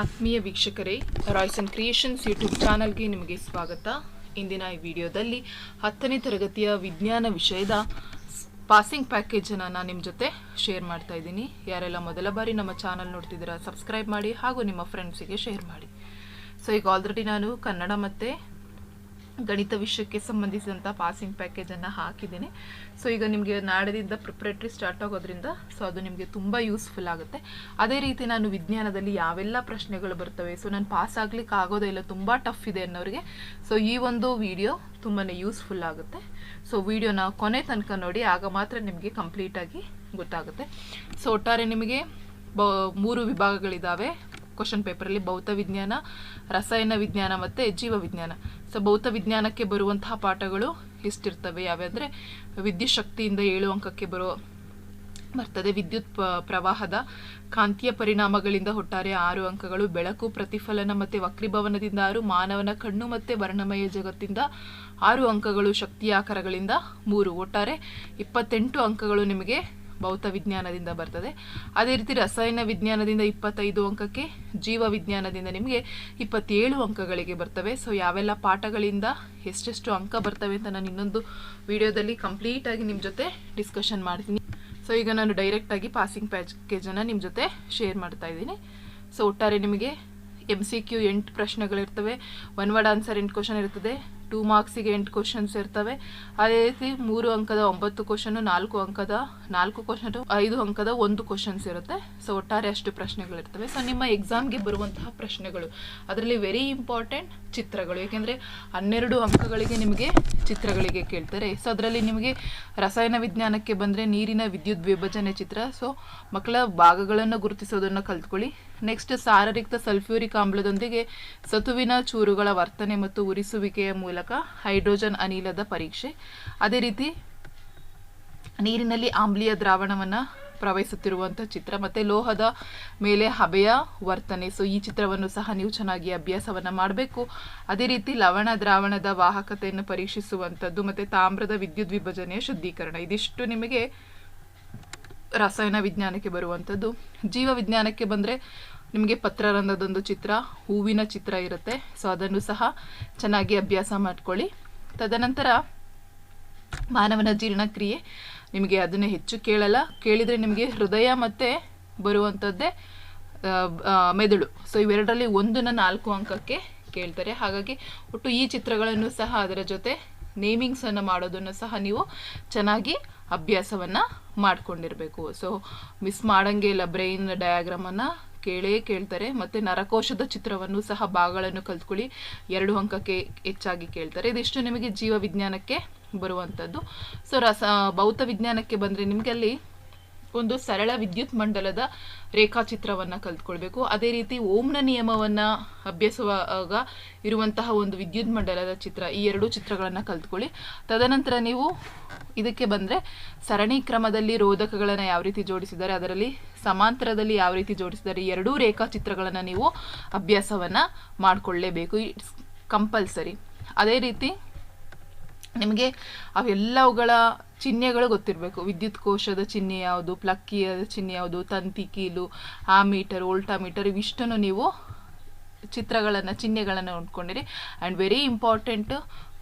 ಆತ್ಮೀಯ ವೀಕ್ಷಕರೇ Royce and creations YouTube ಚಾನಲ್ಗೆ ನಿಮಗೆ ಸ್ವಾಗತ. ಇಂದಿನ ಈ ವಿಡಿಯೋದಲ್ಲಿ ಹತ್ತನೇ ತರಗತಿಯ ವಿಜ್ಞಾನ ವಿಷಯದ ಪಾಸಿಂಗ್ ಪ್ಯಾಕೇಜನ್ನು ನಾನು ನಿಮ್ಮ ಜೊತೆ ಶೇರ್ ಮಾಡ್ತಾ ಇದ್ದೀನಿ. ಯಾರೆಲ್ಲ ಮೊದಲ ಬಾರಿ ನಮ್ಮ ಚಾನಲ್ ನೋಡ್ತಿದ್ದೀರಾ ಸಬ್ಸ್ಕ್ರೈಬ್ ಮಾಡಿ ಹಾಗೂ ನಿಮ್ಮ ಫ್ರೆಂಡ್ಸಿಗೆ ಶೇರ್ ಮಾಡಿ. ಸೊ ಈಗ ಆಲ್ರೆಡಿ ನಾನು ಕನ್ನಡ ಮತ್ತು ಗಣಿತ ವಿಷಯಕ್ಕೆ ಸಂಬಂಧಿಸಿದಂಥ ಪಾಸಿಂಗ್ ಪ್ಯಾಕೇಜನ್ನು ಹಾಕಿದ್ದೀನಿ. ಸೊ ಈಗ ನಿಮಗೆ ನಾಡದಿಂದ ಪ್ರಿಪ್ರೇಟ್ರಿ ಸ್ಟಾರ್ಟ್ ಆಗೋದ್ರಿಂದ ಸೊ ಅದು ನಿಮಗೆ ತುಂಬ ಯೂಸ್ಫುಲ್ ಆಗುತ್ತೆ. ಅದೇ ರೀತಿ ನಾನು ವಿಜ್ಞಾನದಲ್ಲಿ ಯಾವೆಲ್ಲ ಪ್ರಶ್ನೆಗಳು ಬರ್ತವೆ ಸೊ ನಾನು ಪಾಸ್ ಆಗ್ಲಿಕ್ಕೆ ಆಗೋದೇ ಇಲ್ಲ, ತುಂಬ ಟಫ್ ಇದೆ ಅನ್ನೋರಿಗೆ ಸೊ ಈ ಒಂದು ವಿಡಿಯೋ ತುಂಬಾ ಯೂಸ್ಫುಲ್ ಆಗುತ್ತೆ. ಸೊ ವಿಡಿಯೋನ ಕೊನೆ ತನಕ ನೋಡಿ, ಆಗ ಮಾತ್ರ ನಿಮಗೆ ಕಂಪ್ಲೀಟಾಗಿ ಗೊತ್ತಾಗುತ್ತೆ. ಸೊ ಒಟ್ಟಾರೆ ನಿಮಗೆ ಮೂರು ವಿಭಾಗಗಳಿದ್ದಾವೆ ಕ್ವಶನ್ ಪೇಪರಲ್ಲಿ ಭೌತ ವಿಜ್ಞಾನ, ರಸಾಯನ ವಿಜ್ಞಾನ ಮತ್ತು ಜೀವ ವಿಜ್ಞಾನ. ಸೊ ಭೌತ ವಿಜ್ಞಾನಕ್ಕೆ ಬರುವಂತಹ ಪಾಠಗಳು ಎಷ್ಟಿರ್ತವೆ? ಯಾವ್ಯಾವಂದರೆ ವಿದ್ಯುತ್ ಶಕ್ತಿಯಿಂದ ಏಳು ಅಂಕಕ್ಕೆ ಬರೋ ಬರ್ತದೆ. ವಿದ್ಯುತ್ ಪ್ರವಾಹದ ಕಾಂತೀಯ ಪರಿಣಾಮಗಳಿಂದ ಒಟ್ಟಾರೆ ಆರು ಅಂಕಗಳು. ಬೆಳಕು, ಪ್ರತಿಫಲನ ಮತ್ತು ವಕ್ರೀಭವನದಿಂದ ಆರು, ಮಾನವನ ಕಣ್ಣು ಮತ್ತು ವರ್ಣಮಯ ಜಗತ್ತಿಂದ ಆರು ಅಂಕಗಳು ಶಕ್ತಿಯ ಆಕಾರಗಳಿಂದ ಮೂರು. ಒಟ್ಟಾರೆ ಇಪ್ಪತ್ತೆಂಟು ಅಂಕಗಳು ನಿಮಗೆ ಭೌತ ವಿಜ್ಞಾನದಿಂದ ಬರ್ತದೆ. ಅದೇ ರೀತಿ ರಸಾಯನ ವಿಜ್ಞಾನದಿಂದ ಇಪ್ಪತ್ತೈದು ಅಂಕಕ್ಕೆ ಜೀವ ವಿಜ್ಞಾನದಿಂದ ನಿಮಗೆ ಇಪ್ಪತ್ತೇಳು ಅಂಕಗಳಿಗೆ ಬರ್ತವೆ. ಸೊ ಯಾವೆಲ್ಲ ಪಾಠಗಳಿಂದ ಎಷ್ಟೆಷ್ಟು ಅಂಕ ಬರ್ತವೆ ಅಂತ ನಾನು ಇನ್ನೊಂದು ವಿಡಿಯೋದಲ್ಲಿ ಕಂಪ್ಲೀಟಾಗಿ ನಿಮ್ಮ ಜೊತೆ ಡಿಸ್ಕಷನ್ ಮಾಡ್ತೀನಿ. ಸೊ ಈಗ ನಾನು ಡೈರೆಕ್ಟಾಗಿ ಪಾಸಿಂಗ್ ಪ್ಯಾಕೇಜನ್ನು ನಿಮ್ಮ ಜೊತೆ ಶೇರ್ ಮಾಡ್ತಾ ಇದ್ದೀನಿ. ಸೊ ಒಟ್ಟಾರೆ ನಿಮಗೆ ಎಂ ಸಿ ಕ್ಯೂ ಎಂಟು ಪ್ರಶ್ನೆಗಳಿರ್ತವೆ. ಒನ್ ವರ್ಡ್ ಆನ್ಸರ್ ಎಂಟು ಕ್ವಶನ್ ಇರ್ತದೆ. ಟೂ ಮಾರ್ಕ್ಸಿಗೆ ಎಂಟು ಕ್ವಶನ್ಸ್ ಇರ್ತವೆ. ಅದೇ ರೀತಿ ಮೂರು ಅಂಕದ ಒಂಬತ್ತು ಕ್ವಶನು ನಾಲ್ಕು ಅಂಕದ ನಾಲ್ಕು ಕ್ವಶನ್ ಐದು ಅಂಕದ ಒಂದು ಕ್ವಶನ್ಸ್ ಇರುತ್ತೆ. ಸೊ ಒಟ್ಟಾರೆ ಅಷ್ಟು ಪ್ರಶ್ನೆಗಳಿರ್ತವೆ. ಸೊ ನಿಮ್ಮ ಎಕ್ಸಾಮ್ಗೆ ಬರುವಂತಹ ಪ್ರಶ್ನೆಗಳು. ಅದರಲ್ಲಿ ವೆರಿ ಇಂಪಾರ್ಟೆಂಟ್ ಚಿತ್ರಗಳು. ಏಕೆಂದರೆ ಹನ್ನೆರಡು ಅಂಕಗಳಿಗೆ ನಿಮಗೆ ಚಿತ್ರಗಳಿಗೆ ಕೇಳ್ತಾರೆ. ಸೊ ಅದರಲ್ಲಿ ನಿಮಗೆ ರಸಾಯನ ವಿಜ್ಞಾನಕ್ಕೆ ಬಂದರೆ ನೀರಿನ ವಿದ್ಯುತ್ ವಿಭಜನೆ ಚಿತ್ರ. ಸೊ ಮಕ್ಕಳ ಭಾಗಗಳನ್ನು ಗುರುತಿಸೋದನ್ನು ಕಲ್ತ್ಕೊಳ್ಳಿ. ನೆಕ್ಸ್ಟ್ ಸಾರರಿಕ್ತ ಸಲ್ಫ್ಯೂರಿಕ್ ಆಮ್ಲದೊಂದಿಗೆ ಸತುವಿನ ಚೂರುಗಳ ವರ್ತನೆ ಮತ್ತು ಉರಿಸುವಿಕೆಯ ಮೂಲಕ ಹೈಡ್ರೋಜನ್ ಅನಿಲದ ಪರೀಕ್ಷೆ. ಅದೇ ರೀತಿ, ನೀರಿನಲ್ಲಿ ಆಮ್ಲೀಯ ದ್ರಾವಣವನ್ನು ಪ್ರವಹಿಸುತ್ತಿರುವಂಥ ಚಿತ್ರ ಮತ್ತು ಲೋಹದ ಮೇಲೆ ಹಬೆಯ ವರ್ತನೆ. ಸೊ ಈ ಚಿತ್ರವನ್ನು ಸಹ ನೀವು ಚೆನ್ನಾಗಿ ಅಭ್ಯಾಸವನ್ನು ಮಾಡಬೇಕು. ಅದೇ ರೀತಿ, ಲವಣ ದ್ರಾವಣದ ವಾಹಕತೆಯನ್ನು ಪರೀಕ್ಷಿಸುವಂಥದ್ದು ಮತ್ತು ತಾಮ್ರದ ವಿದ್ಯುತ್ ವಿಭಜನೆಯ ಶುದ್ಧೀಕರಣ. ಇದಿಷ್ಟು ನಿಮಗೆ ರಸಾಯನ ವಿಜ್ಞಾನಕ್ಕೆ ಬರುವಂಥದ್ದು ಜೀವ ವಿಜ್ಞಾನಕ್ಕೆ ಬಂದರೆ ನಿಮಗೆ ಪತ್ರರಂಧದೊಂದು ಚಿತ್ರ, ಹೂವಿನ ಚಿತ್ರ ಇರುತ್ತೆ. ಸೊ ಅದನ್ನು ಸಹ ಚೆನ್ನಾಗಿ ಅಭ್ಯಾಸ ಮಾಡಿಕೊಳ್ಳಿ. ತದನಂತರ ಮಾನವನ ಜೀರ್ಣಕ್ರಿಯೆ ನಿಮಗೆ ಅದನ್ನು ಹೆಚ್ಚು ಕೇಳಲ್ಲ. ಕೇಳಿದರೆ ನಿಮಗೆ ಹೃದಯ ಮತ್ತು ಬರುವಂಥದ್ದೇ ಮೆದುಳು. ಸೊ ಇವೆರಡರಲ್ಲಿ ಒಂದನ್ನು ನಾಲ್ಕು ಅಂಕಕ್ಕೆ ಕೇಳ್ತಾರೆ. ಹಾಗಾಗಿ ಒಟ್ಟು ಈ ಚಿತ್ರಗಳನ್ನು ಸಹ ಅದರ ಜೊತೆ ನೇಮಿಂಗ್ಸನ್ನು ಮಾಡೋದನ್ನು ಸಹ ನೀವು ಚೆನ್ನಾಗಿ ಅಭ್ಯಾಸವನ್ನು ಮಾಡ್ಕೊಂಡಿರಬೇಕು. ಸೊ ಮಿಸ್ ಮಾಡೋಂಗೆ ಇಲ್ಲ ಬ್ರೈನ್ ಡಯಾಗ್ರಾಮನ್ನು ಕೇಳೇ ಕೇಳ್ತಾರೆ, ಮತ್ತು ನರಕೋಶದ ಚಿತ್ರವನ್ನು ಸಹ ಭಾಗಗಳನ್ನು ಕಲ್ತ್ಕೊಳ್ಳಿ. ಎರಡು ಅಂಕಕ್ಕೆ ಹೆಚ್ಚಾಗಿ ಕೇಳ್ತಾರೆ. ಇದಿಷ್ಟು ನಿಮಗೆ ಜೀವ ವಿಜ್ಞಾನಕ್ಕೆ ಬರುವಂಥದ್ದು. ಸೊ ರಸ ಭೌತ ವಿಜ್ಞಾನಕ್ಕೆ ಬಂದರೆ ನಿಮಗೆ ಅಲ್ಲಿ ಒಂದು ಸರಳ ವಿದ್ಯುತ್ ಮಂಡಲದ ರೇಖಾಚಿತ್ರವನ್ನು ಕಲ್ತ್ಕೊಳ್ಬೇಕು. ಅದೇ ರೀತಿ ಓಮ್ನ ನಿಯಮವನ್ನು ಅಭ್ಯಸುವಾಗ ಇರುವಂತಹ ಒಂದು ವಿದ್ಯುತ್ ಮಂಡಲದ ಚಿತ್ರ, ಈ ಎರಡು ಚಿತ್ರಗಳನ್ನು ಕಲ್ತ್ಕೊಳ್ಳಿ. ತದನಂತರ ನೀವು ಇದಕ್ಕೆ ಬಂದರೆ ಸರಣಿ ಕ್ರಮದಲ್ಲಿ ರೋಧಕಗಳನ್ನು ಯಾವ ರೀತಿ ಜೋಡಿಸಿದ್ದಾರೆ, ಅದರಲ್ಲಿ ಸಮಾಂತರದಲ್ಲಿ ಯಾವ ರೀತಿ ಜೋಡಿಸಿದ್ದಾರೆ ಎರಡೂ ರೇಖಾಚಿತ್ರಗಳನ್ನು ನೀವು ಅಭ್ಯಾಸವನ್ನು ಮಾಡಿಕೊಳ್ಳೇಬೇಕು. It's compulsory. ಅದೇ ರೀತಿ ನಿಮಗೆ ಅವೆಲ್ಲವುಗಳ ಚಿಹ್ನೆಗಳು ಗೊತ್ತಿರಬೇಕು. ವಿದ್ಯುತ್ ಕೋಶದ ಚಿಹ್ನೆ ಯಾವುದು ಪ್ಲಕ್ಕಿಯ ಚಿಹ್ನೆ ಯಾವುದು, ತಂತಿ, ಕೀಲು, ಆ ಮೀಟರ್ ಓಲ್ಟಾ ಮೀಟರ್, ಇವಿಷ್ಟನ್ನು ನೀವು ಚಿತ್ರಗಳನ್ನು, ಚಿಹ್ನೆಗಳನ್ನು ನೋಡ್ಕೊಂಡಿರಿ. ಆ್ಯಂಡ್ ವೆರಿ ಇಂಪಾರ್ಟೆಂಟ್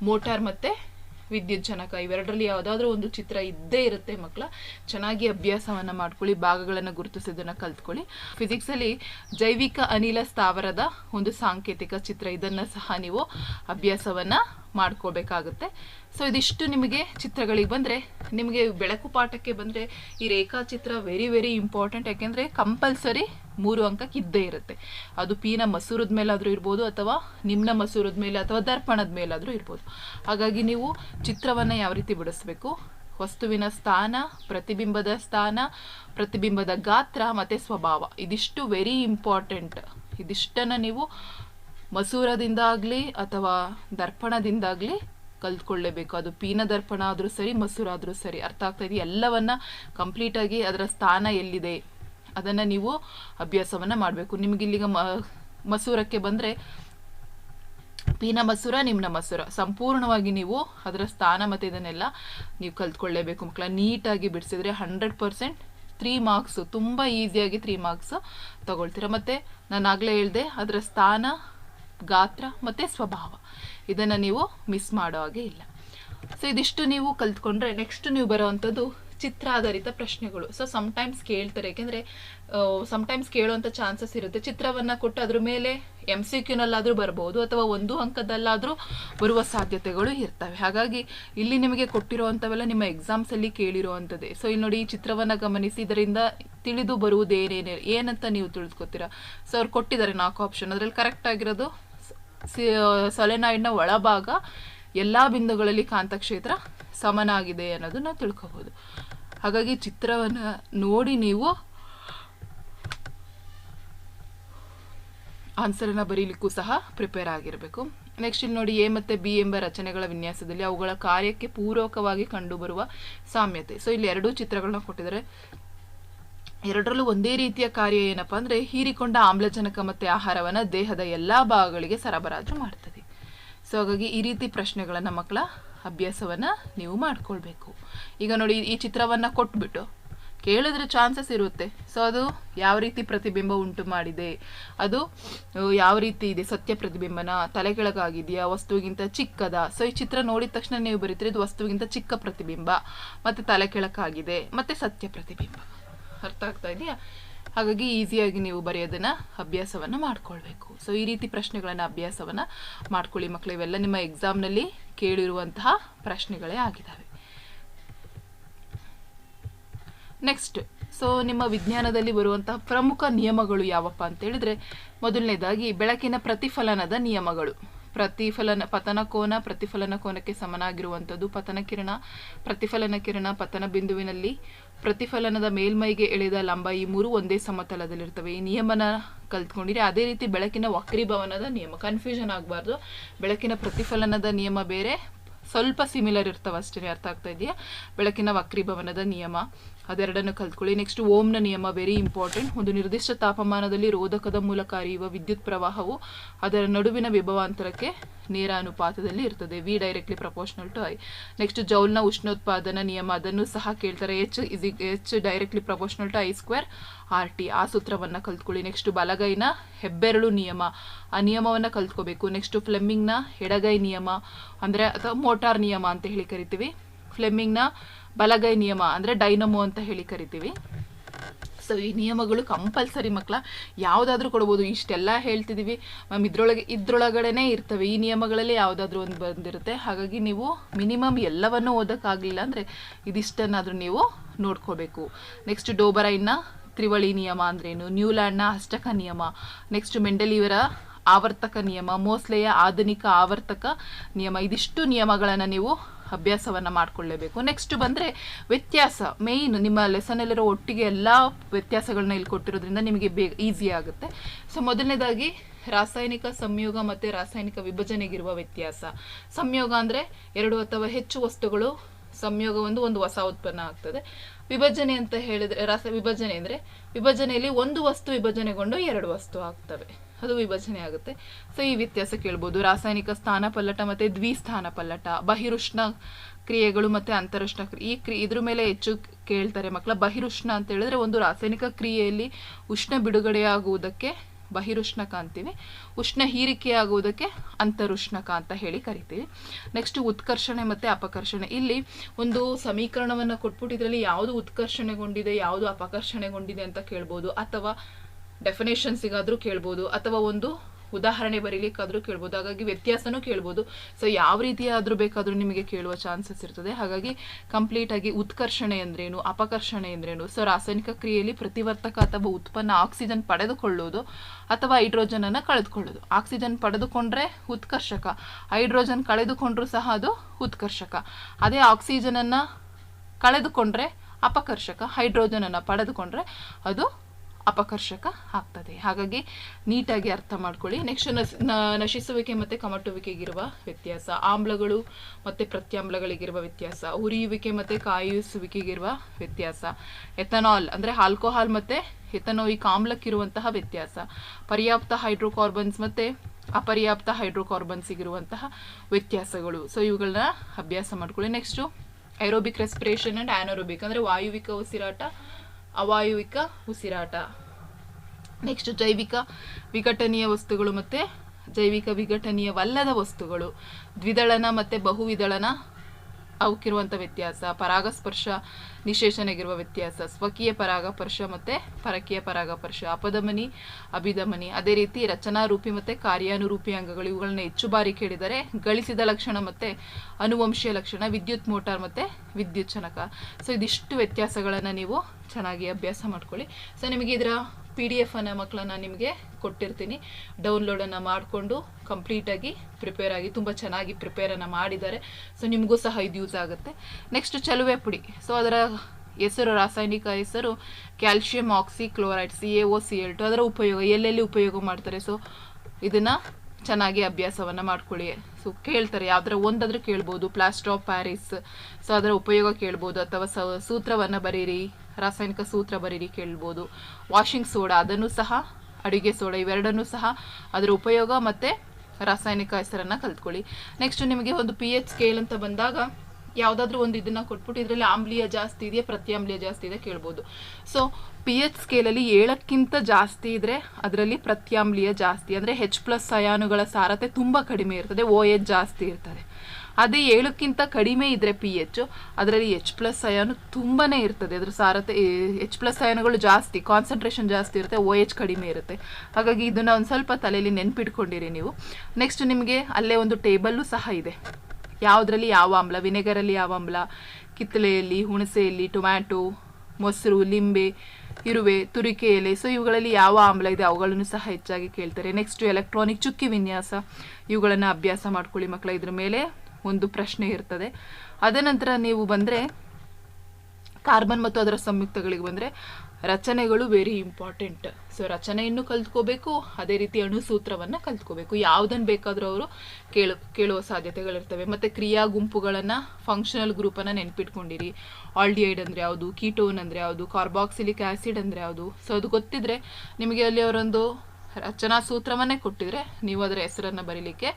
ಮೋಟಾರ್ ಮತ್ತು ವಿದ್ಯುತ್ ಜನಕ ಇವೆರಡರಲ್ಲಿ ಯಾವುದಾದ್ರೂ ಒಂದು ಚಿತ್ರ ಇದ್ದೇ ಇರುತ್ತೆ ಮಕ್ಕಳ ಚೆನ್ನಾಗಿ ಅಭ್ಯಾಸವನ್ನು ಮಾಡ್ಕೊಳ್ಳಿ, ಭಾಗಗಳನ್ನು ಗುರುತಿಸೋದನ್ನು ಕಲ್ತ್ಕೊಳ್ಳಿ. ಫಿಸಿಕ್ಸಲ್ಲಿ ಜೈವಿಕ ಅನಿಲ ಸ್ಥಾವರದ ಒಂದು ಸಾಂಕೇತಿಕ ಚಿತ್ರ, ಇದನ್ನು ಸಹ ನೀವು ಅಭ್ಯಾಸವನ್ನು ಮಾಡ್ಕೋಬೇಕಾಗುತ್ತೆ. ಸೊ ಇದಿಷ್ಟು ನಿಮಗೆ ಚಿತ್ರಗಳಿಗೆ ಬಂದರೆ, ನಿಮಗೆ ಬೆಳಕು ಪಾಠಕ್ಕೆ ಬಂದರೆ ಈ ರೇಖಾಚಿತ್ರ ವೆರಿ ವೆರಿ ಇಂಪಾರ್ಟೆಂಟ್ ಯಾಕೆಂದರೆ ಕಂಪಲ್ಸರಿ ಮೂರು ಅಂಕಕ್ಕೆ ಇದ್ದೇ ಇರುತ್ತೆ. ಅದು ಪೀನ ಮಸೂರದ ಮೇಲಾದರೂ ಇರ್ಬೋದು ಅಥವಾ ನಿಮ್ನ ಮಸೂರದ ಮೇಲೆ ಅಥವಾ ದರ್ಪಣದ ಮೇಲಾದರೂ ಇರ್ಬೋದು. ಹಾಗಾಗಿ ನೀವು ಚಿತ್ರವನ್ನು ಯಾವ ರೀತಿ ಬಿಡಿಸ್ಬೇಕು? ವಸ್ತುವಿನ ಸ್ಥಾನ, ಪ್ರತಿಬಿಂಬದ ಸ್ಥಾನ, ಪ್ರತಿಬಿಂಬದ ಗಾತ್ರ ಮತ್ತು ಸ್ವಭಾವ. ಇದಿಷ್ಟು ವೆರಿ ಇಂಪಾರ್ಟೆಂಟ್ ಇದಿಷ್ಟನ್ನು ನೀವು ಮಸೂರದಿಂದಾಗಲಿ ಅಥವಾ ದರ್ಪಣದಿಂದಾಗಲಿ ಕಲ್ತ್ಕೊಳ್ಳೇಬೇಕು. ಅದು ಪೀನ ದರ್ಪಣ ಆದರೂ ಸರಿ, ಮಸೂರ ಆದರೂ ಸರಿ. ಅರ್ಥ ಆಗ್ತಾ ಇದೆಯಾ ಎಲ್ಲವನ್ನು ಕಂಪ್ಲೀಟಾಗಿ ಅದರ ಸ್ಥಾನ ಎಲ್ಲಿದೆ? ಅದನ್ನು ನೀವು ಅಭ್ಯಾಸವನ್ನು ಮಾಡಬೇಕು. ನಿಮಗೆ ಇಲ್ಲಿಗೆ ಮ, ಮಸೂರಕ್ಕೆ ಬಂದರೆ ಪೀನ ಮಸೂರ, ನಿಮ್ನ ಮಸೂರ. ಸಂಪೂರ್ಣವಾಗಿ ನೀವು ಅದರ ಸ್ಥಾನ ಮತ್ತು ಇದನ್ನೆಲ್ಲ ನೀವು ಕಲ್ತ್ಕೊಳ್ಳೇಬೇಕು ಮಕ್ಕಳ. ನೀಟಾಗಿ ಬಿಡಿಸಿದ್ರೆ ಹಂಡ್ರೆಡ್ ಪರ್ಸೆಂಟ್ ತ್ರೀ ಮಾರ್ಕ್ಸು ತುಂಬ ಈಸಿಯಾಗಿ ತ್ರೀ ಮಾರ್ಕ್ಸ್ ತಗೊಳ್ತೀರ. ಮತ್ತು ನಾನು ಆಗಲೇ ಹೇಳಿದೆ, ಅದರ ಸ್ಥಾನ, ಗಾತ್ರ ಮತ್ತು ಸ್ವಭಾವ. ಇದನ್ನು ನೀವು ಮಿಸ್ ಮಾಡೋ ಹಾಗೆ ಇಲ್ಲ. ಸೊ ಇದಿಷ್ಟು ನೀವು ಕಲ್ತ್ಕೊಂಡ್ರೆ ನೆಕ್ಸ್ಟ್ ನೀವು ಬರೋವಂಥದ್ದು ಚಿತ್ರಾಧಾರಿತ ಪ್ರಶ್ನೆಗಳು. ಸೊ ಸಮ್ಟೈಮ್ಸ್ ಕೇಳ್ತಾರೆ. ಯಾಕೆಂದರೆ ಸಮ್ಟೈಮ್ಸ್ ಕೇಳುವಂಥ ಚಾನ್ಸಸ್ ಇರುತ್ತೆ. ಚಿತ್ರವನ್ನು ಕೊಟ್ಟು ಅದ್ರ ಮೇಲೆ ಎಂ ಸಿ ಕ್ಯೂನಲ್ಲಾದರೂ ಬರ್ಬೋದು, ಅಥವಾ ಒಂದು ಅಂಕದಲ್ಲಾದರೂ ಬರುವ ಸಾಧ್ಯತೆಗಳು ಇರ್ತವೆ. ಹಾಗಾಗಿ, ಇಲ್ಲಿ ನಿಮಗೆ ಕೊಟ್ಟಿರುವಂಥವೆಲ್ಲ ನಿಮ್ಮ ಎಕ್ಸಾಮ್ಸಲ್ಲಿ ಕೇಳಿರುವಂಥದ್ದೇ ಸೊ ಇಲ್ಲಿ ನೋಡಿ, ಈ ಚಿತ್ರವನ್ನು ಗಮನಿಸಿ, ಇದರಿಂದ ತಿಳಿದು ಬರುವುದೇನೇನೇ, ಏನಂತ ನೀವು ತಿಳಿದುಕೊತೀರಾ ಸೊ ಅವ್ರು ಕೊಟ್ಟಿದ್ದಾರೆ ನಾಲ್ಕು ಆಪ್ಷನ್ ಅದರಲ್ಲಿ ಕರೆಕ್ಟ್ ಆಗಿರೋದು ಸೊಲೆನಾಯ್ಡ್ನ ಒಳಭಾಗ, ಎಲ್ಲ ಬಿಂದುಗಳಲ್ಲಿ ಕಾಂತಕ್ಷೇತ್ರ ಸಮನಾಗಿದೆ ಅನ್ನೋದು ನಾವು ತಿಳ್ಕೊಬೋದು. ಹಾಗಾಗಿ ಚಿತ್ರವನ್ನು ನೋಡಿ ನೀವು ಆನ್ಸರನ್ನು ಬರೀಲಿಕ್ಕೂ ಸಹ ಪ್ರಿಪೇರ್ ಆಗಿರಬೇಕು. ನೆಕ್ಸ್ಟ್ ಇಲ್ಲಿ ನೋಡಿ ಎ ಮತ್ತು ಬಿ ಎಂಬ ರಚನೆಗಳ ವಿನ್ಯಾಸದಲ್ಲಿ ಅವುಗಳ ಕಾರ್ಯಕ್ಕೆ ಪೂರಕವಾಗಿ ಕಂಡುಬರುವ ಸಾಮ್ಯತೆ. ಸೊ ಇಲ್ಲಿ ಎರಡೂ ಚಿತ್ರಗಳನ್ನ ಕೊಟ್ಟಿದ್ದಾರೆ. ಎರಡರಲ್ಲೂ ಒಂದೇ ರೀತಿಯ ಕಾರ್ಯ ಏನಪ್ಪಾ ಅಂದರೆ ಹೀರಿಕೊಂಡ ಆಮ್ಲಜನಕ ಮತ್ತು ಆಹಾರವನ್ನು ದೇಹದ ಎಲ್ಲ ಭಾಗಗಳಿಗೆ ಸರಬರಾಜು ಮಾಡ್ತದೆ. ಸೊ ಹಾಗಾಗಿ ಈ ರೀತಿ ಪ್ರಶ್ನೆಗಳನ್ನು ಮಕ್ಕಳ ಅಭ್ಯಾಸವನ್ನು ನೀವು ಮಾಡ್ಕೊಳ್ಬೇಕು. ಈಗ ನೋಡಿ, ಈ ಚಿತ್ರವನ್ನು ಕೊಟ್ಬಿಟ್ಟು ಕೇಳಿದ್ರೆ ಚಾನ್ಸಸ್ ಇರುತ್ತೆ. ಸೊ ಅದು ಯಾವ ರೀತಿ ಪ್ರತಿಬಿಂಬ ಉಂಟು ಮಾಡಿದೆ? ಅದು ಯಾವ ರೀತಿ ಇದೆ? ಸತ್ಯ ಪ್ರತಿಬಿಂಬನ? ತಲೆ ಕೆಳಗಾಗಿದೆಯಾ? ವಸ್ತುವಿಗಿಂತ ಚಿಕ್ಕದ? ಸೊ ಈ ಚಿತ್ರ ನೋಡಿದ ತಕ್ಷಣ ನೀವು ಬರೀತೀರಿ, ಇದು ವಸ್ತುವಿಗಿಂತ ಚಿಕ್ಕ ಪ್ರತಿಬಿಂಬ. ಮತ್ತು ತಲೆ ಕೆಳಕಾಗಿದೆ, ಮತ್ತು ಸತ್ಯ ಪ್ರತಿಬಿಂಬ. ಅರ್ಥ ಆಗ್ತಾ ಇದೆಯಾ? ಹಾಗಾಗಿ ಈಸಿಯಾಗಿ ನೀವು ಬರೆಯೋದನ್ನು ಅಭ್ಯಾಸವನ್ನು ಮಾಡ್ಕೊಳ್ಬೇಕು. ಸೊ ಈ ರೀತಿ ಪ್ರಶ್ನೆಗಳನ್ನು, ಅಭ್ಯಾಸವನ್ನು ಮಾಡ್ಕೊಳ್ಳಿ ಮಕ್ಕಳು. ಇವೆಲ್ಲ ನಿಮ್ಮ ಎಕ್ಸಾಮ್ನಲ್ಲಿ ಕೇಳಿರುವಂತಹ ಪ್ರಶ್ನೆಗಳೇ ಆಗಿದ್ದಾವೆ. ನೆಕ್ಸ್ಟ್ ಸೊ ನಿಮ್ಮ ವಿಜ್ಞಾನದಲ್ಲಿ ಬರುವಂತಹ ಪ್ರಮುಖ ನಿಯಮಗಳು ಯಾವಪ್ಪ ಅಂತ ಹೇಳಿದ್ರೆ, ಮೊದಲನೇದಾಗಿ ಬೆಳಕಿನ ಪ್ರತಿಫಲನದ ನಿಯಮಗಳು. ಪ್ರತಿಫಲನ, ಪತನ ಕೋನ, ಪ್ರತಿಫಲನ ಕೋನಕ್ಕೆ ಸಮನಾಗಿರುವಂಥದ್ದು ಪತನ ಕಿರಣ, ಪ್ರತಿಫಲನ ಕಿರಣ ಪತನ ಬಿಂದುವಿನಲ್ಲಿ ಪ್ರತಿಫಲನದ ಮೇಲ್ಮೈಗೆ ಎಳೆದ ಲಂಬ ಈ ಮೂರು ಒಂದೇ ಸಮತಲದಲ್ಲಿರ್ತವೆ. ಈ ನಿಯಮನ ಕಲ್ತ್ಕೊಂಡಿರಿ ಅದೇ ರೀತಿ ಬೆಳಕಿನ ವಕ್ರೀಭವನದ ನಿಯಮ. ಕನ್ಫ್ಯೂಷನ್ ಆಗಬಾರ್ದು. ಬೆಳಕಿನ ಪ್ರತಿಫಲನದ ನಿಯಮ ಬೇರೆ ಸ್ವಲ್ಪ ಸಿಮಿಲರ್ ಇರ್ತಾವೆ ಅಷ್ಟೇ ಅರ್ಥ ಆಗ್ತಾ ಇದೆಯಾ? ಬೆಳಕಿನ ವಕ್ರೀಭವನದ ನಿಯಮ. ಅದೆರಡನ್ನು ಕಲ್ತ್ಕೊಳ್ಳಿ. ನೆಕ್ಸ್ಟ್ ಓಮ್ನ ನಿಯಮ ವೆರಿ ಇಂಪಾರ್ಟೆಂಟ್ ಒಂದು ನಿರ್ದಿಷ್ಟ ತಾಪಮಾನದಲ್ಲಿ ರೋಧಕದ ಮೂಲಕ ಹರಿಯುವ ವಿದ್ಯುತ್ ಪ್ರವಾಹವು ಅದರ ನಡುವಿನ ವಿಭವಾಂತರಕ್ಕೆ ನೇರ ಅನುಪಾತದಲ್ಲಿ ಇರ್ತದೆ. V directly proportional to I next ಜೌಲ್ನ ಉಷ್ಣೋತ್ಪಾದನಾ ನಿಯಮ. ಅದನ್ನು ಸಹ ಕೇಳ್ತಾರೆ. ಎಚ್ ಇದು H directly proportional to I square R T ಆ ಸೂತ್ರವನ್ನು ಕಲ್ತ್ಕೊಳ್ಳಿ. ನೆಕ್ಸ್ಟ್ ಬಲಗೈನ ಹೆಬ್ಬೆರಳು ನಿಯಮ. ಆ ನಿಯಮವನ್ನು ಕಲ್ತ್ಕೋಬೇಕು. ನೆಕ್ಸ್ಟ್ ಫ್ಲೆಮಿಂಗ್ನ ಎಡಗೈ ನಿಯಮ. ಅಂದರೆ, ಅಥವಾ ಮೋಟಾರ್ ನಿಯಮ ಅಂತ ಹೇಳಿ ಕರಿತೀವಿ. ಫ್ಲೆಮಿಂಗ್ನ ಬಲಗೈ ನಿಯಮ ಅಂದರೆ ಡೈನಮೋ ಅಂತ ಹೇಳಿ ಕರಿತೀವಿ. ಸೊ ಈ ನಿಯಮಗಳು ಕಂಪಲ್ಸರಿ ಮಕ್ಕಳ ಯಾವುದಾದ್ರೂ ಕೊಡ್ಬೋದು. ಇಷ್ಟೆಲ್ಲ ಹೇಳ್ತಿದ್ದೀವಿ ಮ್ಯಾಮ್ ಇದ್ರೊಳಗೆ, ಇದ್ರೊಳಗಡೆನೇ ಇರ್ತವೆ. ಈ ನಿಯಮಗಳಲ್ಲಿ ಯಾವುದಾದ್ರೂ ಒಂದು ಬಂದಿರುತ್ತೆ. ಹಾಗಾಗಿ ನೀವು ಮಿನಿಮಮ್ ಎಲ್ಲವನ್ನೂ ಓದೋಕ್ಕಾಗಲಿಲ್ಲ ಅಂದರೆ ಇದಿಷ್ಟನ್ನಾದರೂ ನೀವು ನೋಡ್ಕೋಬೇಕು. ನೆಕ್ಸ್ಟ್ ಡೋಬರೈನ್ನ ತ್ರಿವಳಿ ನಿಯಮ ಅಂದ್ರೇನು ನ್ಯೂಲ್ಯಾಂಡ್ನ ಅಷ್ಟಕ ನಿಯಮ. ನೆಕ್ಸ್ಟ್ ಮೆಂಡಲಿಯವರ ಆವರ್ತಕ ನಿಯಮ, ಮೋಸ್ಲೆಯ ಆಧುನಿಕ ಆವರ್ತಕ ನಿಯಮ, ಇದಿಷ್ಟು ನಿಯಮಗಳನ್ನು ನೀವು ಅಭ್ಯಾಸವನ್ನು ಮಾಡಿಕೊಳ್ಳೇಬೇಕು. ನೆಕ್ಸ್ಟ್ ಬಂದರೆ ವ್ಯತ್ಯಾಸ. ಮೇಯ್ನ್ ನಿಮ್ಮ ಲೆಸನಲ್ಲಿರೋ ಒಟ್ಟಿಗೆ ಎಲ್ಲ ವ್ಯತ್ಯಾಸಗಳನ್ನ ಇಲ್ಲಿ ಕೊಟ್ಟಿರೋದ್ರಿಂದ ನಿಮಗೆ ಬೇಗ ಈಸಿ ಆಗುತ್ತೆ. ಸೊ ಮೊದಲನೇದಾಗಿ ರಾಸಾಯನಿಕ ಸಂಯೋಗ ಮತ್ತು ರಾಸಾಯನಿಕ ವಿಭಜನೆಗಿರುವ ವ್ಯತ್ಯಾಸ. ಸಂಯೋಗ ಅಂದರೆ ಎರಡು ಅಥವಾ ಹೆಚ್ಚು ವಸ್ತುಗಳು ಸಂಯೋಗ ಒಂದು ಒಂದು ಹೊಸ ಉತ್ಪನ್ನ ಆಗ್ತದೆ. ವಿಭಜನೆ ಅಂತ ಹೇಳಿದ್ರೆ, ರಾಸ ವಿಭಜನೆ ಅಂದರೆ ವಿಭಜನೆಯಲ್ಲಿ ಒಂದು ವಸ್ತು ವಿಭಜನೆಗೊಂಡು ಎರಡು ವಸ್ತು ಆಗ್ತವೆ. ಅದು ವಿಭಜನೆ ಆಗುತ್ತೆ. ಸೊ ಈ ವ್ಯತ್ಯಾಸ ಕೇಳ್ಬೋದು. ರಾಸಾಯನಿಕ ಸ್ಥಾನ ಪಲ್ಲಟ ಮತ್ತು ದ್ವಿಸ್ಥಾನ ಪಲ್ಲಟ, ಬಹಿರುಷ್ಣ ಕ್ರಿಯೆಗಳು ಮತ್ತು ಅಂತರುಷ್ಣ ಕ್ರಿಯೆ ಈ ಕ್ರಿ, ಇದ್ರ ಮೇಲೆ ಹೆಚ್ಚು ಕೇಳ್ತಾರೆ ಮಕ್ಕಳ ಬಹಿರುಷ್ಣ ಅಂತ ಹೇಳಿದ್ರೆ ಒಂದು ರಾಸಾಯನಿಕ ಕ್ರಿಯೆಯಲ್ಲಿ ಉಷ್ಣ ಬಿಡುಗಡೆಯಾಗುವುದಕ್ಕೆ ಬಹಿರುಷ್ಣಕ ಅಂತೀವಿ ಉಷ್ಣ ಹೀರಿಕೆಯಾಗುವುದಕ್ಕೆ ಅಂತರುಷ್ಣಕ ಅಂತ ಹೇಳಿ ಕರಿತೀವಿ. ನೆಕ್ಸ್ಟ್ ಉತ್ಕರ್ಷಣೆ ಮತ್ತು ಅಪಕರ್ಷಣೆ. ಇಲ್ಲಿ ಒಂದು ಸಮೀಕರಣವನ್ನು ಕೊಟ್ಬಿಟ್ಟು ಇದರಲ್ಲಿ ಯಾವುದು ಉತ್ಕರ್ಷಣೆಗೊಂಡಿದೆ, ಯಾವುದು ಅಪಕರ್ಷಣೆಗೊಂಡಿದೆ ಅಂತ ಕೇಳ್ಬೋದು. ಅಥವಾ ಡೆಫಿನೇಷನ್ಸಿಗಾದರೂ ಕೇಳ್ಬೋದು, ಅಥವಾ ಒಂದು ಉದಾಹರಣೆ ಬರೀಲಿಕ್ಕಾದರೂ ಕೇಳ್ಬೋದು, ಹಾಗಾಗಿ ವ್ಯತ್ಯಾಸನೂ ಕೇಳ್ಬೋದು. ಸೊ ಯಾವ ರೀತಿಯಾದರೂ ಬೇಕಾದರೂ ನಿಮಗೆ ಕೇಳುವ ಚಾನ್ಸಸ್ ಇರ್ತದೆ. ಹಾಗಾಗಿ ಕಂಪ್ಲೀಟಾಗಿ ಉತ್ಕರ್ಷಣೆ ಅಂದ್ರೇನು, ಅಪಕರ್ಷಣೆ ಅಂದ್ರೇನು ಸೊ ರಾಸಾಯನಿಕ ಕ್ರಿಯೆಯಲ್ಲಿ ಪ್ರತಿವರ್ತಕ ಅಥವಾ ಉತ್ಪನ್ನ ಆಕ್ಸಿಜನ್ ಪಡೆದುಕೊಳ್ಳೋದು ಅಥವಾ ಹೈಡ್ರೋಜನನ್ನು ಕಳೆದುಕೊಳ್ಳೋದು. ಆಕ್ಸಿಜನ್ ಪಡೆದುಕೊಂಡ್ರೆ ಉತ್ಕರ್ಷಕ ಹೈಡ್ರೋಜನ್ ಕಳೆದುಕೊಂಡ್ರೂ ಸಹ ಅದು ಉತ್ಕರ್ಷಕ. ಅದೇ ಆಕ್ಸಿಜನನ್ನು ಕಳೆದುಕೊಂಡ್ರೆ ಅಪಕರ್ಷಕ ಹೈಡ್ರೋಜನನ್ನು ಪಡೆದುಕೊಂಡ್ರೆ ಅದು ಅಪಕರ್ಷಕ ಆಗ್ತದೆ. ಹಾಗಾಗಿ ನೀಟಾಗಿ ಅರ್ಥ ಮಾಡ್ಕೊಳ್ಳಿ. ನೆಕ್ಸ್ಟ್ ನಶಿಸುವಿಕೆ ಮತ್ತು ಕಮಟುವಿಕೆಗಿರುವ ವ್ಯತ್ಯಾಸ, ಆಮ್ಲಗಳು ಮತ್ತು ಪ್ರತ್ಯಾಮ್ಲಗಳಿಗಿರುವ ವ್ಯತ್ಯಾಸ, ಉರಿಯುವಿಕೆ ಮತ್ತು ಕಾಯಿಸುವಿಕೆಗಿರುವ ವ್ಯತ್ಯಾಸ, ಎಥನಾಲ್ ಅಂದರೆ ಆಲ್ಕೋಹಾಲ್ ಮತ್ತು ಎಥನೋಯಿಕ್ ಆಮ್ಲಕ್ಕಿರುವಂತಹ ವ್ಯತ್ಯಾಸ, ಪರ್ಯಾಪ್ತ ಹೈಡ್ರೋಕಾರ್ಬನ್ಸ್ ಮತ್ತು ಅಪರ್ಯಾಪ್ತ ಹೈಡ್ರೋಕಾರ್ಬನ್ಸಿಗಿರುವಂತಹ ವ್ಯತ್ಯಾಸಗಳು. ಸೊ ಇವುಗಳನ್ನ ಅಭ್ಯಾಸ ಮಾಡ್ಕೊಳ್ಳಿ. Next aerobic respiration and anaerobic ಅಂದರೆ ವಾಯುವಿಕ ಉಸಿರಾಟ ಅವಾಯುವಿಕ ಉಸಿರಾಟ. ನೆಕ್ಸ್ಟ್ ಜೈವಿಕ ವಿಘಟನೀಯ ವಸ್ತುಗಳು ಮತ್ತು ಜೈವಿಕ ವಿಘಟನೀಯವಲ್ಲದ ವಸ್ತುಗಳು. ದ್ವಿದಳನ ಮತ್ತು ಬಹುವಿದಳನ ಅವಕ್ಕಿರುವಂಥ ವ್ಯತ್ಯಾಸ, ಪರಾಗಸ್ಪರ್ಶ ನಿಶೇಷನೆಗಿರುವ ವ್ಯತ್ಯಾಸ, ಸ್ವಕೀಯ ಪರಾಗಸ್ಪರ್ಶ ಮತ್ತು ಪರಕೀಯ ಪರಾಗಸ್ಪರ್ಶ, ಅಪಧಮನಿ, ಅಭಿಧಮನಿ, ಅದೇ ರೀತಿ ರಚನಾರೂಪಿ ಮತ್ತು ಕಾರ್ಯಾನುರೂಪಿ ಅಂಗಗಳು ಇವುಗಳನ್ನ ಹೆಚ್ಚು ಬಾರಿ ಕೇಳಿದರೆ ಗಳಿಸಿದ ಲಕ್ಷಣ ಮತ್ತು ಅನುವಂಶೀಯ ಲಕ್ಷಣ, ವಿದ್ಯುತ್ ಮೋಟಾರ್ ಮತ್ತು ವಿದ್ಯುತ್ ಚನಕ ಸೊ ಇದಿಷ್ಟು ವ್ಯತ್ಯಾಸಗಳನ್ನು ನೀವು ಚೆನ್ನಾಗಿ ಅಭ್ಯಾಸ ಮಾಡ್ಕೊಳ್ಳಿ. ಸೊ ನಿಮಗೆ ಇದರ ಪಿ ಡಿ ಎಫ್ ಅನ್ನೋ ಮಕ್ಕಳನ್ನ ನಿಮಗೆ ಕೊಟ್ಟಿರ್ತೀನಿ. ಡೌನ್ಲೋಡನ್ನು ಮಾಡಿಕೊಂಡು ಕಂಪ್ಲೀಟಾಗಿ ಪ್ರಿಪೇರ್ ಆಗಿ ತುಂಬ ಚೆನ್ನಾಗಿ ಪ್ರಿಪೇರನ್ನು ಮಾಡಿದ್ದಾರೆ. ಸೊ ನಿಮಗೂ ಸಹ ಇದು ಯೂಸ್ ಆಗುತ್ತೆ. ನೆಕ್ಸ್ಟ್ ಚಲುವೆ ಪುಡಿ. ಸೊ ಅದರ ಹೆಸರು ರಾಸಾಯನಿಕ ಹೆಸರು calcium oxychloride C A O C L two ಅದರ ಉಪಯೋಗ ಎಲ್ಲೆಲ್ಲಿ ಉಪಯೋಗ ಮಾಡ್ತಾರೆ? ಸೊ ಇದನ್ನು ಚೆನ್ನಾಗಿ ಅಭ್ಯಾಸವನ್ನು ಮಾಡ್ಕೊಳ್ಳಿ. ಸೊ ಕೇಳ್ತಾರೆ. ಯಾವ್ದಾರ ಒಂದಾದ್ರೂ ಕೇಳ್ಬೋದು. ಪ್ಲಾಸ್ಟರ್ ಆಫ್ ಪ್ಯಾರಿಸ್ ಸೊ ಅದರ ಉಪಯೋಗ ಕೇಳ್ಬೋದು. ಅಥವಾ ಸೂತ್ರವನ್ನು ಬರೀರಿ. ರಾಸಾಯನಿಕ ಸೂತ್ರ ಬರೀರಿ ಕೇಳ್ಬೋದು. ವಾಷಿಂಗ್ ಸೋಡಾ ಅದನ್ನು ಸಹ, ಅಡುಗೆ ಸೋಡಾ ಇವೆರಡನ್ನೂ ಸಹ ಅದರ ಉಪಯೋಗ ಮತ್ತು ರಾಸಾಯನಿಕ ಹೆಸರನ್ನು ಕಲ್ತ್ಕೊಳ್ಳಿ. ನೆಕ್ಸ್ಟ್ ನಿಮಗೆ ಒಂದು ಪಿ ಎಚ್ ಸ್ಕೇಲ್ ಅಂತ ಬಂದಾಗ ಯಾವುದಾದ್ರೂ ಒಂದು ಇದನ್ನು ಕೊಟ್ಬಿಟ್ಟು ಇದರಲ್ಲಿ ಆಮ್ಲೀಯ ಜಾಸ್ತಿ ಇದೆಯಾ ಪ್ರತ್ಯಾಮ್ಲೀಯ ಜಾಸ್ತಿ ಇದೆ ಕೇಳ್ಬೋದು. ಸೊ ಪಿ ಎಚ್ ಸ್ಕೇಲಲ್ಲಿ ಏಳಕ್ಕಿಂತ ಜಾಸ್ತಿ ಇದ್ರೆ ಅದರಲ್ಲಿ ಪ್ರತ್ಯಾಮ್ಲೀಯ ಜಾಸ್ತಿ. ಅಂದರೆ ಹೆಚ್ ಪ್ಲಸ್ ಅಯಾನುಗಳ ಸಾರತೆ ತುಂಬ ಕಡಿಮೆ ಇರ್ತದೆ ಓ ಎಚ್ ಜಾಸ್ತಿ ಇರ್ತದೆ. ಅದೇ ಏಳಕ್ಕಿಂತ ಕಡಿಮೆ ಇದ್ರೆ ಪಿ ಎಚ್ ಅದರಲ್ಲಿ ಎಚ್ ಪ್ಲಸ್ ಅಯಾನು ತುಂಬಾ ಇರ್ತದೆ. ಅದ್ರ ಸಾರತೆ ಎಚ್ ಪ್ಲಸ್ ಅಯಾನುಗಳು ಜಾಸ್ತಿ ಕಾನ್ಸಂಟ್ರೇಷನ್ ಜಾಸ್ತಿ ಇರುತ್ತೆ ಓ ಎಚ್ ಕಡಿಮೆ ಇರುತ್ತೆ. ಹಾಗಾಗಿ ಇದನ್ನ ಒಂದು ಸ್ವಲ್ಪ ತಲೆಯಲ್ಲಿ ನೆನ್ಪಿಟ್ಕೊಂಡಿರಿ ನೀವು. ನೆಕ್ಸ್ಟ್ ನಿಮಗೆ ಅಲ್ಲೇ ಒಂದು ಟೇಬಲ್ಲು ಸಹ ಇದೆ. ಯಾವುದರಲ್ಲಿ ಯಾವ ಆಮ್ಲ? ವಿನೆಗರಲ್ಲಿ ಯಾವ ಆಮ್ಲ? ಕಿತ್ತಲೆಯಲ್ಲಿ, ಹುಣಸೆಯಲ್ಲಿ ಟೊಮ್ಯಾಟೊ ಮೊಸರು, ಲಿಂಬೆ, ಇರುವೆ, ತುರಿಕೆ ಎಲೆ. ಸೊ ಇವುಗಳಲ್ಲಿ ಯಾವ ಆಮ್ಲ ಇದೆ ಅವುಗಳನ್ನು ಸಹ ಹೆಚ್ಚಾಗಿ ಕೇಳ್ತಾರೆ. ನೆಕ್ಸ್ಟ್ ಎಲೆಕ್ಟ್ರಾನಿಕ್ ಚುಕ್ಕಿ ವಿನ್ಯಾಸ. ಇವುಗಳನ್ನು ಅಭ್ಯಾಸ ಮಾಡ್ಕೊಳ್ಳಿ ಮಕ್ಕಳ. ಇದ್ರ ಮೇಲೆ ಒಂದು ಪ್ರಶ್ನೆ ಇರ್ತದೆ. ಅದನಂತರ ನೀವು ಬಂದರೆ ಕಾರ್ಬನ್ ಮತ್ತು ಅದರ ಸಂಯುಕ್ತಗಳಿಗೆ ಬಂದರೆ ರಚನೆಗಳು ವೆರಿ ಇಂಪಾರ್ಟೆಂಟ್ ಸೊ ರಚನೆಯನ್ನು ಕಲ್ತ್ಕೋಬೇಕು, ಅದೇ ರೀತಿ ಅಣುಸೂತ್ರವನ್ನು ಕಲ್ತ್ಕೋಬೇಕು. ಯಾವುದನ್ನು ಬೇಕಾದರೂ ಅವರು ಕೇಳು, ಕೇಳುವ ಸಾಧ್ಯತೆಗಳಿರ್ತವೆ. ಮತ್ತು ಕ್ರಿಯಾ ಗುಂಪುಗಳನ್ನು ಫಂಕ್ಷನಲ್ ಗ್ರೂಪನ್ನು ನೆನ್ಪಿಟ್ಕೊಂಡಿರಿ. ಆಲ್ಡಿಯೈಡ್ ಅಂದರೆ ಯಾವುದು ಕೀಟೋನ್ ಅಂದರೆ ಯಾವುದು ಕಾರ್ಬಾಕ್ಸಿಲಿಕ್ ಆ್ಯಸಿಡ್ ಅಂದರೆ ಯಾವುದು. ಸೊ ಅದು ಗೊತ್ತಿದ್ರೆ ನಿಮಗೆ ಅಲ್ಲಿ ಅವರೊಂದು ರಚನಾ ಸೂತ್ರವನ್ನೇ ಕೊಟ್ಟಿದ್ರೆ ನೀವು ಅದರ ಹೆಸರನ್ನು ಬರೀಲಿಕ್ಕೆ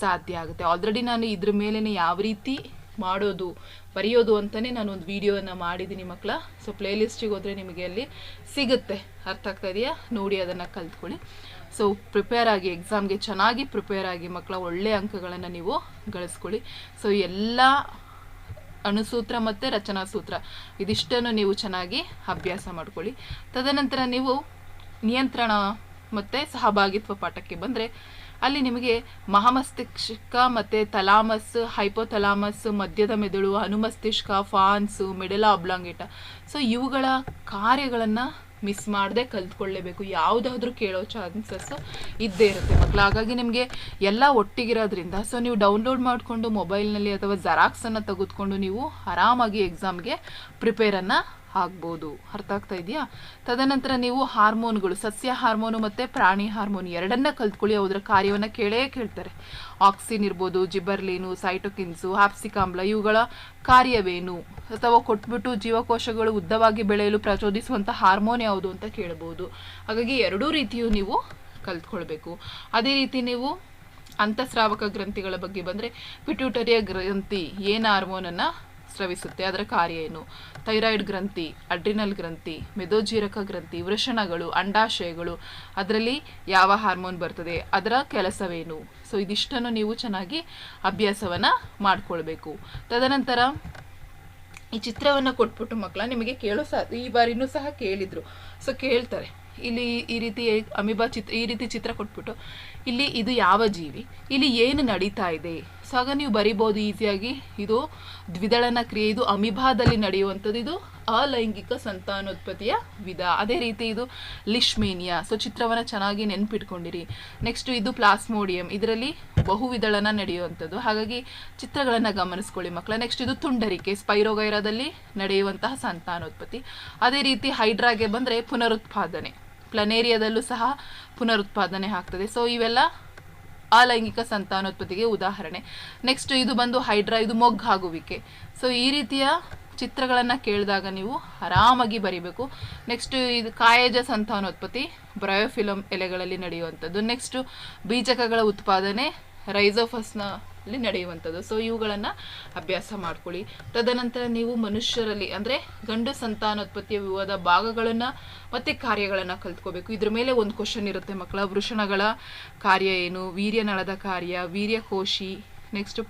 ಸಾಧ್ಯ ಆಗುತ್ತೆ. ಆಲ್ರೆಡಿ ನಾನು ಇದ್ರ ಮೇಲೇ ಯಾವ ರೀತಿ ಮಾಡೋದು, ಬರೆಯೋದು ಅಂತಲೇ ನಾನು ಒಂದು ವಿಡಿಯೋವನ್ನು ಮಾಡಿದ್ದೀನಿ ಮಕ್ಕಳ. ಸೊ ಪ್ಲೇಲಿಸ್ಟಿಗೆ ಹೋದರೆ ನಿಮಗೆ ಅಲ್ಲಿ ಸಿಗುತ್ತೆ. ಅರ್ಥ ಆಗ್ತಾ ಇದೆಯಾ? ನೋಡಿ ಅದನ್ನು ಕಲ್ತ್ಕೊಳ್ಳಿ. ಸೊ ಪ್ರಿಪೇರ್ ಆಗಿ ಎಕ್ಸಾಮ್ಗೆ ಚೆನ್ನಾಗಿ ಪ್ರಿಪೇರ್ ಆಗಿ ಮಕ್ಕಳ ಒಳ್ಳೆಯ ಅಂಕಗಳನ್ನು ನೀವು ಗಳಿಸ್ಕೊಳ್ಳಿ. ಸೊ ಎಲ್ಲ ಅಣುಸೂತ್ರ ಮತ್ತು ರಚನಾ ಸೂತ್ರ, ಇದಿಷ್ಟನ್ನು ನೀವು ಚೆನ್ನಾಗಿ ಅಭ್ಯಾಸ ಮಾಡ್ಕೊಳ್ಳಿ. ತದನಂತರ ನೀವು ನಿಯಂತ್ರಣ ಮತ್ತು ಸಹಭಾಗಿತ್ವ ಪಾಠಕ್ಕೆ ಬಂದರೆ ಅಲ್ಲಿ ನಿಮಗೆ ಮಹಾಮಸ್ತಿಷ್ಕ ಮತ್ತು ತಲಾಮಸ್ ಹೈಪೋಥಲಾಮಸ್, ಮಧ್ಯದ ಮೆದುಳು, ಅನುಮಸ್ತಿಷ್ಕ ಫಾನ್ಸು ಮೆಡೆಲಾ ಅಬ್ಲಾಂಗೇಟ ಸೊ ಇವುಗಳ ಕಾರ್ಯಗಳನ್ನು ಮಿಸ್ ಮಾಡದೆ ಕಲ್ತ್ಕೊಳ್ಳೇಬೇಕು. ಯಾವುದಾದ್ರೂ ಕೇಳೋ ಚಾನ್ಸಸ್ಸು ಇದ್ದೇ ಇರುತ್ತೆ ಮಕ್ಕಳು ಹಾಗಾಗಿ ನಿಮಗೆ ಎಲ್ಲ ಒಟ್ಟಿಗಿರೋದ್ರಿಂದ ಸೊ ನೀವು ಡೌನ್ಲೋಡ್ ಮಾಡಿಕೊಂಡು ಮೊಬೈಲ್ನಲ್ಲಿ ಅಥವಾ ಜೆರಾಕ್ಸನ್ನು ತೆಗೆದುಕೊಂಡು ನೀವು ಆರಾಮಾಗಿ ಎಕ್ಸಾಮ್ಗೆ ಪ್ರಿಪೇರನ್ನು ಆಗ್ಬೋದು. ಅರ್ಥ ಆಗ್ತಾ ಇದೆಯಾ? ತದನಂತರ ನೀವು ಹಾರ್ಮೋನ್ಗಳು, ಸಸ್ಯ ಹಾರ್ಮೋನು ಮತ್ತು ಪ್ರಾಣಿ ಹಾರ್ಮೋನ್ ಎರಡನ್ನ ಕಲ್ತ್ಕೊಳ್ಳಿ ಅದರ ಕಾರ್ಯವನ್ನು ಕೇಳೇ ಕೇಳ್ತಾರೆ. ಆಕ್ಸಿನ್ ಇರ್ಬೋದು, ಜಿಬರ್ಲೀನು, ಸೈಟೋಕಿನ್ಸು, ಆಪ್ಸಿಕಾಮ್ಲ, ಇವುಗಳ ಕಾರ್ಯವೇನು? ಅಥವಾ ಕೊಟ್ಬಿಟ್ಟು ಜೀವಕೋಶಗಳು ಉದ್ದವಾಗಿ ಬೆಳೆಯಲು ಪ್ರಚೋದಿಸುವಂಥ ಹಾರ್ಮೋನ್ ಯಾವುದು ಅಂತ ಕೇಳ್ಬೋದು. ಹಾಗಾಗಿ ಎರಡೂ ರೀತಿಯೂ ನೀವು ಕಲ್ತ್ಕೊಳ್ಬೇಕು. ಅದೇ ರೀತಿ ನೀವು ಅಂತಸ್ರಾವಕ ಗ್ರಂಥಿಗಳ ಬಗ್ಗೆ ಬಂದರೆ ಪಿಟ್ಯೂಟರಿಯ ಗ್ರಂಥಿ ಏನು ಹಾರ್ಮೋನನ್ನು ಸ್ರವಿಸುತ್ತೆ ಅದರ ಕಾರ್ಯ ಏನು? ಥೈರಾಯ್ಡ್ ಗ್ರಂಥಿ, ಅಡ್ರಿನಲ್ ಗ್ರಂಥಿ, ಮೆದೋಜೀರಕ ಗ್ರಂಥಿ, ವೃಷಣಗಳು, ಅಂಡಾಶಯಗಳು, ಅದರಲ್ಲಿ ಯಾವ ಹಾರ್ಮೋನ್ ಬರ್ತದೆ, ಅದರ ಕೆಲಸವೇನು? ಸೊ ಇದಿಷ್ಟನ್ನು ನೀವು ಚೆನ್ನಾಗಿ ಅಭ್ಯಾಸವನ್ನು ಮಾಡಿಕೊಳ್ಬೇಕು. ತದನಂತರ ಈ ಚಿತ್ರವನ್ನು ಕೊಟ್ಬಿಟ್ಟು ಮಕ್ಕಳ, ನಿಮಗೆ ಕೇಳೋ ಸಹ ಈ ಬಾರಿನೂ ಸಹ ಕೇಳಿದ್ರು. ಸೊ ಕೇಳ್ತಾರೆ. ಇಲ್ಲಿ ಈ ರೀತಿ ಅಮಿಬಾ ಚಿತ್ರ ಈ ರೀತಿ ಚಿತ್ರ ಕೊಟ್ಬಿಟ್ಟು, ಇಲ್ಲಿ ಇದು ಯಾವ ಜೀವಿ? ಇಲ್ಲಿ ಏನು ನಡೀತಾ ಇದೆ? ಸೊ ಆಗ ನೀವು ಬರಿಬೋದು ಈಸಿಯಾಗಿ. ಇದು ದ್ವಿದಳನ ಕ್ರಿಯೆ, ಇದು ಅಮಿಬಾದಲ್ಲಿ ನಡೆಯುವಂಥದ್ದು. ಇದು ಅಲೈಂಗಿಕ ಸಂತಾನೋತ್ಪತ್ತಿಯ ವಿಧ. ಅದೇ ರೀತಿ ಇದು ಲಿಶ್ಮೇನಿಯಾ ಸೊ, ಚಿತ್ರವನ್ನು ಚೆನ್ನಾಗಿ ನೆನ್ಪಿಟ್ಕೊಂಡಿರಿ. ನೆಕ್ಸ್ಟ್ ಇದು ಪ್ಲಾಸ್ಮೋಡಿಯಂ. ಇದರಲ್ಲಿ ಬಹುವಿದಳನ ನಡೆಯುವಂಥದ್ದು. ಹಾಗಾಗಿ ಚಿತ್ರಗಳನ್ನು ಗಮನಿಸ್ಕೊಳ್ಳಿ ಮಕ್ಕಳ. ನೆಕ್ಸ್ಟ್ ಇದು ತುಂಡರಿಕೆ. ಸ್ಪೈರೋಗೈರಾದಲ್ಲಿ ನಡೆಯುವಂತಹ ಸಂತಾನೋತ್ಪತ್ತಿ. ಅದೇ ರೀತಿ ಹೈಡ್ರಾಗೆ ಬಂದರೆ ಪುನರುತ್ಪಾದನೆ. ಪ್ಲನೇರಿಯಾದಲ್ಲೂ ಸಹ ಪುನರುತ್ಪಾದನೆ ಆಗ್ತದೆ. ಸೊ ಇವೆಲ್ಲ ಅಲೈಂಗಿಕ ಸಂತಾನೋತ್ಪತ್ತಿಗೆ ಉದಾಹರಣೆ. ನೆಕ್ಸ್ಟ್ ಇದು ಬಂದು ಹೈಡ್ರಾ, ಇದು ಮೊಗ್ಗಾಗುವಿಕೆ ಸೊ ಈ ರೀತಿಯ ಚಿತ್ರಗಳನ್ನು ಕೇಳಿದಾಗ ನೀವು ಆರಾಮಾಗಿ ಬರಿಬೇಕು. ನೆಕ್ಸ್ಟ್ ಇದು ಕಾಯಜ ಸಂತಾನೋತ್ಪತ್ತಿ ಬ್ರಯೋಫಿಲಮ್ ಎಲೆಗಳಲ್ಲಿ ನಡೆಯುವಂಥದ್ದು. ನೆಕ್ಸ್ಟು ಬೀಜಕಗಳ ಉತ್ಪಾದನೆ ರೈಸೋಫಸ್ನ ಅಲ್ಲಿ ನಡೆಯುವಂಥದ್ದು. ಸೊ ಇವುಗಳನ್ನು ಅಭ್ಯಾಸ ಮಾಡ್ಕೊಳ್ಳಿ. ತದನಂತರ ನೀವು ಮನುಷ್ಯರಲ್ಲಿ ಅಂದರೆ ಗಂಡು ಸಂತಾನೋತ್ಪತ್ತಿಯ ವಿವಾದ ಭಾಗಗಳನ್ನು ಮತ್ತು ಕಾರ್ಯಗಳನ್ನು ಕಲ್ತ್ಕೋಬೇಕು. ಇದ್ರ ಮೇಲೆ ಒಂದು ಕ್ವಶನ್ ಇರುತ್ತೆ ಮಕ್ಕಳ. ವೃಷಣಗಳ ಕಾರ್ಯ ಏನು? ವೀರ್ಯನಳದ ಕಾರ್ಯ ವೀರ್ಯಕೋಶಿ ನೆಕ್ಸ್ಟ್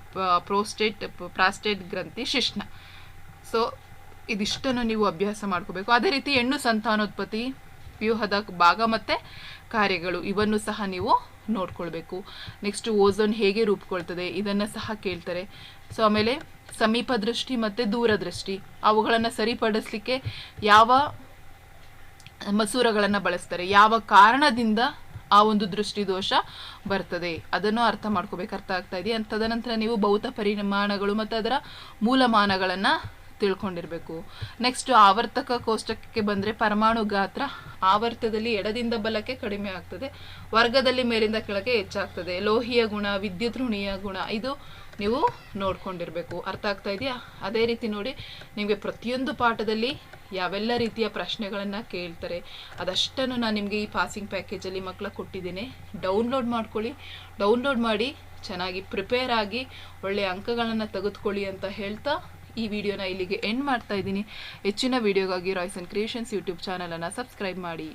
ಪ್ರೋಸ್ಟೇಟ್ ಪ್ರಾಸ್ಟೇಟ್ ಗ್ರಂಥಿ ಶಿಶ್ನ ಸೊ ಇದಿಷ್ಟನ್ನು ನೀವು ಅಭ್ಯಾಸ ಮಾಡ್ಕೋಬೇಕು. ಅದೇ ರೀತಿ ಹೆಣ್ಣು ಸಂತಾನೋತ್ಪತ್ತಿ, ವ್ಯೂಹದ ಭಾಗ ಮತ್ತು ಕಾರ್ಯಗಳು. ಇವನ್ನು ಸಹ ನೀವು ನೋಡ್ಕೊಳ್ಬೇಕು. ನೆಕ್ಸ್ಟ್ ಓಝೋನ್ ಹೇಗೆ ರೂಪುಗೊಳ್ತದೆ, ಇದನ್ನು ಸಹ ಕೇಳ್ತಾರೆ. ಸೊ ಆಮೇಲೆ ಸಮೀಪ ದೃಷ್ಟಿ ಮತ್ತು ದೂರದೃಷ್ಟಿ, ಅವುಗಳನ್ನು ಸರಿಪಡಿಸ್ಲಿಕ್ಕೆ ಯಾವ ಮಸೂರಗಳನ್ನು ಬಳಸ್ತಾರೆ, ಯಾವ ಕಾರಣದಿಂದ ಆ ಒಂದು ದೃಷ್ಟಿ ದೋಷ ಬರ್ತದೆ, ಅದನ್ನು ಅರ್ಥ ಮಾಡ್ಕೋಬೇಕು, ಅರ್ಥ ಆಗ್ತಾ ಇದೆಯಾ ತದನಂತರ ನೀವು ಭೌತ ಪರಿಮಾಣಗಳು ಮತ್ತು ಅದರ ಮೂಲಮಾನಗಳನ್ನು ತಿಳ್ಕೊಂಡಿರಬೇಕು. ನೆಕ್ಸ್ಟ್ ಆವರ್ತಕ ಕೋಷ್ಟಕಕ್ಕೆ ಬಂದರೆ ಪರಮಾಣು ಗಾತ್ರ ಆವರ್ತದಲ್ಲಿ ಎಡದಿಂದ ಬಲಕ್ಕೆ ಕಡಿಮೆ ಆಗ್ತದೆ. ವರ್ಗದಲ್ಲಿ ಮೇಲಿಂದ ಕೆಳಗೆ ಹೆಚ್ಚಾಗ್ತದೆ. ಲೋಹಿಯ ಗುಣ, ವಿದ್ಯುತ್ ಋಣಿಯ ಗುಣ ಇದು ನೀವು ನೋಡ್ಕೊಂಡಿರಬೇಕು. ಅರ್ಥ ಆಗ್ತಾ ಇದೆಯಾ? ಅದೇ ರೀತಿ ನೋಡಿ, ನಿಮಗೆ ಪ್ರತಿಯೊಂದು ಪಾಠದಲ್ಲಿ ಯಾವೆಲ್ಲ ರೀತಿಯ ಪ್ರಶ್ನೆಗಳನ್ನು ಕೇಳ್ತಾರೆ, ಅದಷ್ಟನ್ನು ನಾನು ನಿಮಗೆ ಈ ಪಾಸಿಂಗ್ ಪ್ಯಾಕೇಜಲ್ಲಿ ಮಕ್ಕಳ ಕೊಟ್ಟಿದ್ದೀನಿ. ಡೌನ್ಲೋಡ್ ಮಾಡ್ಕೊಳ್ಳಿ. ಡೌನ್ಲೋಡ್ ಮಾಡಿ ಚೆನ್ನಾಗಿ ಪ್ರಿಪೇರ್ ಆಗಿ ಒಳ್ಳೆಯ ಅಂಕಗಳನ್ನು ತೆಗೆದುಕೊಳ್ಳಿ ಅಂತ ಹೇಳ್ತಾ ಈ ವಿಡಿಯೋನ ಇಲ್ಲಿಗೆ ಎಂಡ್ ಮಾಡ್ತಾ ಇದ್ದೀನಿ. ಹೆಚ್ಚಿನ ವಿಡಿಯೋಗಾಗಿ ರಾಯ್ಸನ್ ಕ್ರಿಯೇಷನ್ಸ್ ಯೂಟ್ಯೂಬ್ ಚಾನಲನ್ನು ಸಬ್ಸ್ಕ್ರೈಬ್ ಮಾಡಿ.